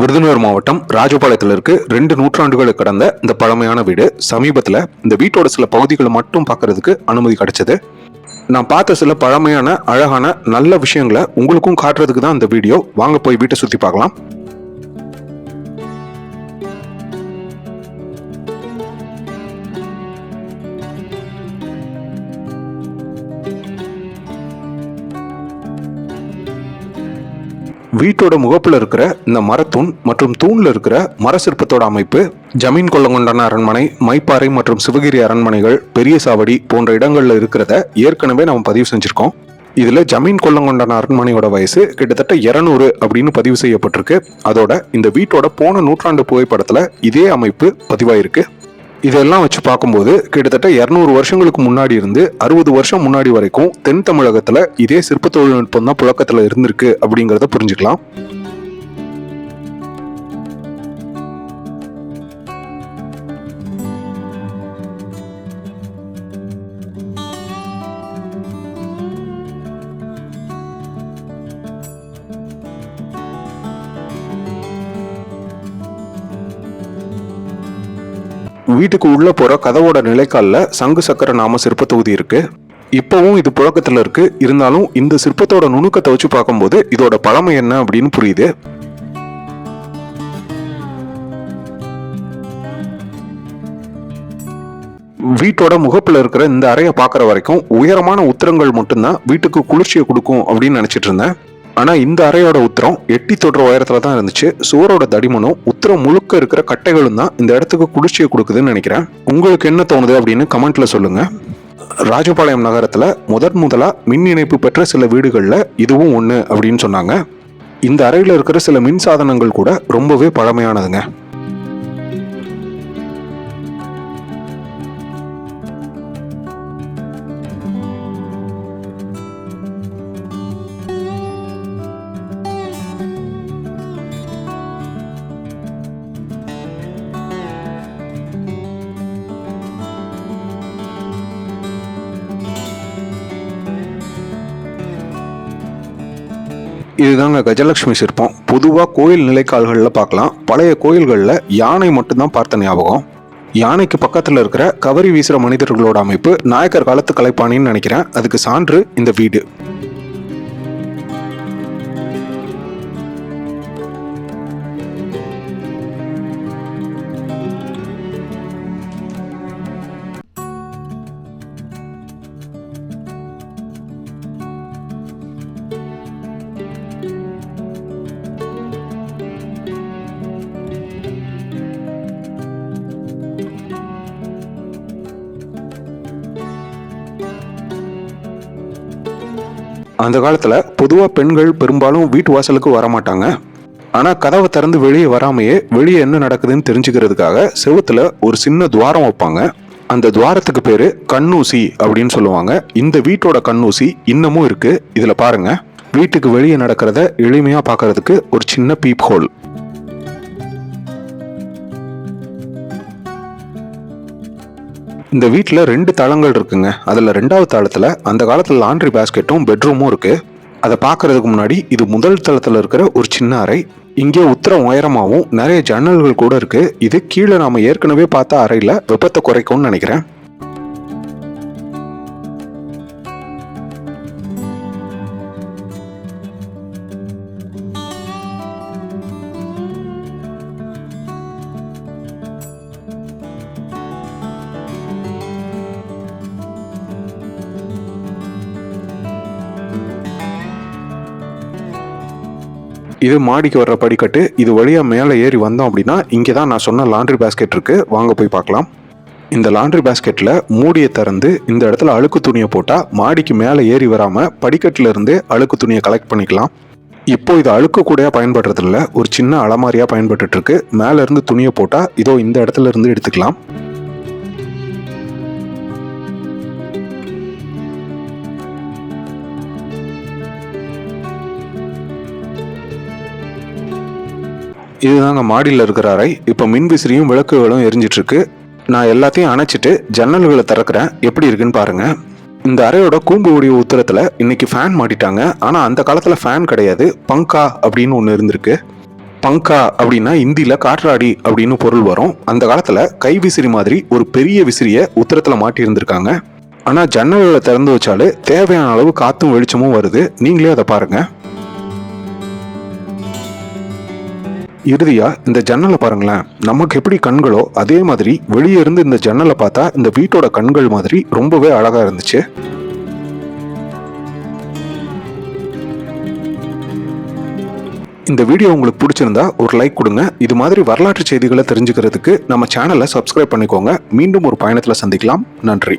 விருதுநகர் மாவட்டம் ராஜபாளையத்தில் இருக்கு. ரெண்டு நூற்றாண்டுகளுக்கு கடந்த இந்த பழமையான வீடு. சமீபத்தில் இந்த வீட்டோட சில பகுதிகளை மட்டும் பார்க்கறதுக்கு அனுமதி கிடைச்சது. நான் பார்த்த சில பழமையான அழகான நல்ல விஷயங்களை உங்களுக்கும் காட்டுறதுக்கு தான் இந்த வீடியோ. வாங்க போய் வீட்டை சுற்றி பார்க்கலாம். வீட்டோட முகப்பில் இருக்கிற இந்த மரத்தூண் மற்றும் தூணில் இருக்கிற மர சிற்பத்தோட அமைப்பு ஜமீன் கொல்லங்கொண்டான அரண்மனை மைப்பாறை மற்றும் சிவகிரி அரண்மனைகள் பெரிய சாவடி போன்ற இடங்களில் இருக்கிறத ஏற்கனவே நம்ம பதிவு செஞ்சுருக்கோம். இதில் ஜமீன் கொல்லங்கொண்டான அரண்மனையோட வயசு கிட்டத்தட்ட 200 அப்படின்னு பதிவு செய்யப்பட்டிருக்கு. அதோட இந்த வீட்டோட போன நூற்றாண்டு புகைப்படத்தில் இதே அமைப்பு பதிவாயிருக்கு. இதெல்லாம் வச்சு பார்க்கும்போது கிட்டத்தட்ட இரநூறு வருஷங்களுக்கு முன்னாடி இருந்து அறுபது வருஷம் முன்னாடி வரைக்கும் தென் தமிழகத்தில் இதே சிற்ப தொழில்நுட்பம் தான் புழக்கத்தில் இருந்திருக்கு அப்படிங்கிறத புரிஞ்சுக்கலாம். வீட்டுக்கு உள்ள போற கதவோட நிலைக்காலில் சங்கு சக்கர நாம சிற்ப தொகுதி இருக்கு. இப்பவும் இது புழக்கத்துல இருக்கு. இருந்தாலும் இந்த சிற்பத்தோட நுணுக்கத்தை வச்சு பார்க்கும்போது இதோட பழமை என்ன அப்படின்னு புரியுது. வீட்டோட முகப்புல இருக்கிற இந்த அறையை பார்க்குற வரைக்கும் உயரமான உத்தரங்கள் மட்டும்தான் வீட்டுக்கு குளிர்ச்சியை கொடுக்கும் அப்படின்னு நினச்சிட்டு இருந்தேன். ஆனால் இந்த அறையோட உத்தரம் எட்டி தொடுற உயரத்தில் தான் இருந்துச்சு. சுவரோட தடிமனும் உத்தரம் முழுக்க இருக்கிற கட்டைகளும் தான் இந்த இடத்துக்கு குளிர்ச்சியை கொடுக்குதுன்னு நினைக்கிறேன். உங்களுக்கு என்ன தோணுது அப்படின்னு கமெண்ட்ல சொல்லுங்க. ராஜபாளையம் நகரத்தில் முதன் முதலாக மின் இணைப்பு பெற்ற சில வீடுகளில் இதுவும் ஒன்று அப்படின்னு சொன்னாங்க. இந்த அறையில் இருக்கிற சில மின் சாதனங்கள் கூட ரொம்பவே பழமையானதுங்க. இதுதாங்க கஜலட்சுமி சிற்பம். பொதுவாக கோயில் நிலைக்கால்களில் பார்க்கலாம். பழைய கோயில்களில் யானை மட்டும்தான் பார்த்த ஞாபகம். யானைக்கு பக்கத்தில் இருக்கிற கவரி வீசுகிற மனிதர்களோட அமைப்பு நாயக்கர் காலத்து கலைப்பாணின்னு நினைக்கிறேன். அதுக்கு சான்று இந்த வீடு. அந்த காலத்தில் பொதுவாக பெண்கள் பெரும்பாலும் வீட்டு வாசலுக்கு வரமாட்டாங்க. ஆனால் கதவை திறந்து வெளியே வராமையே வெளியே என்ன நடக்குதுன்னு தெரிஞ்சுக்கிறதுக்காக செவத்தில் ஒரு சின்ன துவாரம் வைப்பாங்க. அந்த துவாரத்துக்கு பேர் கண்ணூசி அப்படின்னு சொல்லுவாங்க. இந்த வீட்டோட கண்ணூசி இன்னமும் இருக்குது இதில் பாருங்க. வீட்டுக்கு வெளியே நடக்கிறத எளிமையாக பார்க்கறதுக்கு ஒரு சின்ன பீப் ஹோல் இந்த வீட்டில் ரெண்டு தளங்கள் இருக்குங்க. அதில் ரெண்டாவது தளத்தில் அந்த காலத்தில் லாண்ட்ரி பேஸ்கெட்டும் பெட்ரூமும் இருக்குது அதை பார்க்கறதுக்கு முன்னாடி இது முதல் தளத்தில் இருக்கிற ஒரு சின்ன அறை. இங்கே உத்தரம் உயரமாகவும் நிறைய ஜன்னல்கள் கூட இருக்குது இது கீழே நாம ஏற்கனவே பார்த்த அறையில் வெப்பத்தை குறைக்கும்னு நினைக்கிறேன். இது மாடிக்கு வர்ற படிக்கட்டு இது வழியாக மேலே ஏறி வந்தோம் அப்படின்னா இங்கே தான் நான் சொன்ன லாண்ட்ரி பேஸ்கெட் இருக்கு. வாங்க போய் பார்க்கலாம். இந்த லாண்ட்ரி பேஸ்கெட்டில் மூடியை திறந்து இந்த இடத்துல அழுக்கு துணியை போட்டால் மாடிக்கு மேலே ஏறி வராமல் படிக்கட்டிலிருந்து அழுக்கு துணியை கலெக்ட் பண்ணிக்கலாம். இப்போ இது அழுக்கு கூடையாக பயன்படுறதில்ல. ஒரு சின்ன அலமாரியாக பயன்பட்டுருக்கு மேலேருந்து இருந்து துணியை போட்டால் இதோ இந்த இடத்துல இருந்து எடுத்துக்கலாம். இதுதாங்க மாடியில் இருக்கிற அறை. இப்போ மின்விசிறியும் விளக்குகளும் எரிஞ்சிட்டு இருக்கு நான் எல்லாத்தையும் அணைச்சிட்டு ஜன்னல்களை திறக்கிறேன். எப்படி இருக்குன்னு பாருங்க. இந்த அறையோட கூம்பு உடைய உத்தரத்தில் இன்னைக்கு ஃபேன் மாட்டிட்டாங்க. ஆனால் அந்த காலத்தில் ஃபேன் கிடையாது. பங்கா அப்படின்னு ஒன்று இருந்திருக்கு. பங்கா அப்படின்னா இந்தியில் காற்றாடி அப்படின்னு பொருள் வரும். அந்த காலத்தில் கை விசிறி மாதிரி ஒரு பெரிய விசிறியை உத்தரத்தில் மாட்டியிருந்திருக்காங்க. ஆனால் ஜன்னல்களை திறந்து வச்சாலே தேவையான அளவு காற்றும் வெளிச்சமும் வருது. நீங்களே அதை பாருங்கள் இறுதியாக இந்த ஜன்னலை பாருங்களேன். நமக்கு எப்படி கண்களோ அதே மாதிரி வெளியே இருந்து இந்த ஜன்னலை பார்த்தா இந்த வீட்டோட கண்கள் மாதிரி ரொம்பவே அழகாக இருந்துச்சு. இந்த வீடியோ உங்களுக்கு பிடிச்சிருந்தா ஒரு லைக் கொடுங்க. இது மாதிரி வரலாற்று செய்திகளை தெரிஞ்சுக்கிறதுக்கு நம்ம சேனலை சப்ஸ்கிரைப் பண்ணிக்கோங்க. மீண்டும் ஒரு பயணத்தில் சந்திக்கலாம். நன்றி.